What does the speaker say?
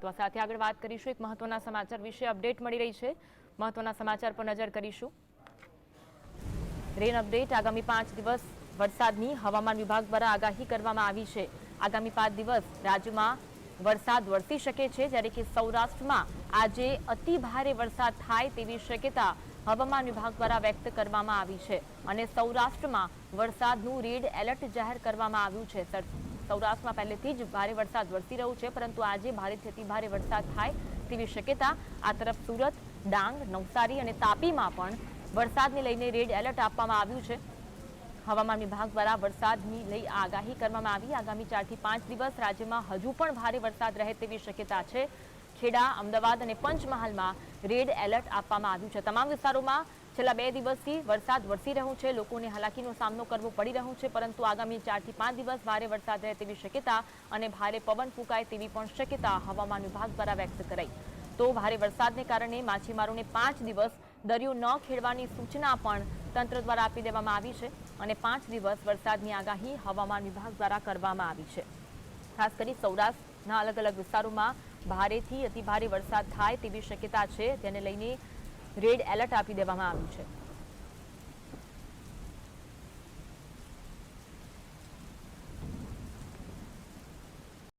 તો આ સાથે આગળ વાત કરીશું એક મહત્વના સમાચાર વિશે અપડેટ મળી રહી છે. મહત્વના સમાચાર પર નજર કરીશું. રેન અપડેટ, આગામી પાંચ દિવસ વરસાદની હવામાન વિભાગ દ્વારા આગાહી કરવામાં આવી છે. આગામી પાંચ દિવસ રાજ્યમાં વરસાદ વરસી શકે છે, જ્યારે કે સૌરાષ્ટ્રમાં આજે અતિ ભારે વરસાદ થાય તેવી શક્યતા હવામાન વિભાગ દ્વારા વ્યક્ત કરવામાં આવી છે. અને સૌરાષ્ટ્રમાં વરસાદનું રેડ એલર્ટ જાહેર કરવામાં આવ્યું છે. સૌરાષ્ટ્રમાં પહેલેથી જ ભારે વરસાદ વરસી રહ્યો છે, પરંતુ આજે ભારેથી અતિ ભારે વરસાદ થાય તેવી શક્યતા આ તરફ સુરત, ડાંગ, નવસારી અને તાપીમાં પણ વરસાદને લઈને રેડ એલર્ટ આપવામાં આવ્યું છે. હવામાન વિભાગ દ્વારા વરસાદની લઈ આગાહી કરવામાં આવી. આગામી ચારથી પાંચ દિવસ રાજ્યમાં હજુ પણ ભારે વરસાદ રહે તેવી શક્યતા છે. ખેડા, અમદાવાદ અને પંચમહાલમાં રેડ એલર્ટ આપવામાં આવ્યું છે. તમામ વિસ્તારોમાં છેલ્લા બે દિવસથી વરસાદ વરસી રહ્યો છે. લોકોને હાલાકીનો સામનો કરવો પડી રહ્યો છે, પરંતુ આગામી ચારથી પાંચ દિવસ ભારે વરસાદ રહે તેવી શક્યતા અને ભારે પવન ફૂંકાય તેવી પણ શક્યતા હવામાન વિભાગ દ્વારા વ્યક્ત કરાઈ. તો ભારે વરસાદને કારણે માછીમારોને પાંચ દિવસ દરિયો ન ખેડવાની સૂચના પણ તંત્ર દ્વારા આપી દેવામાં આવી છે અને પાંચ દિવસ વરસાદની આગાહી હવામાન વિભાગ દ્વારા કરવામાં આવી છે. ખાસ કરી સૌરાષ્ટ્રના અલગ અલગ વિસ્તારોમાં ભારેથી અતિ ભારે વરસાદ થાય તેવી શક્યતા છે, તેને લઈને રેડ એલર્ટ આપી દેવામાં આવ્યું છે.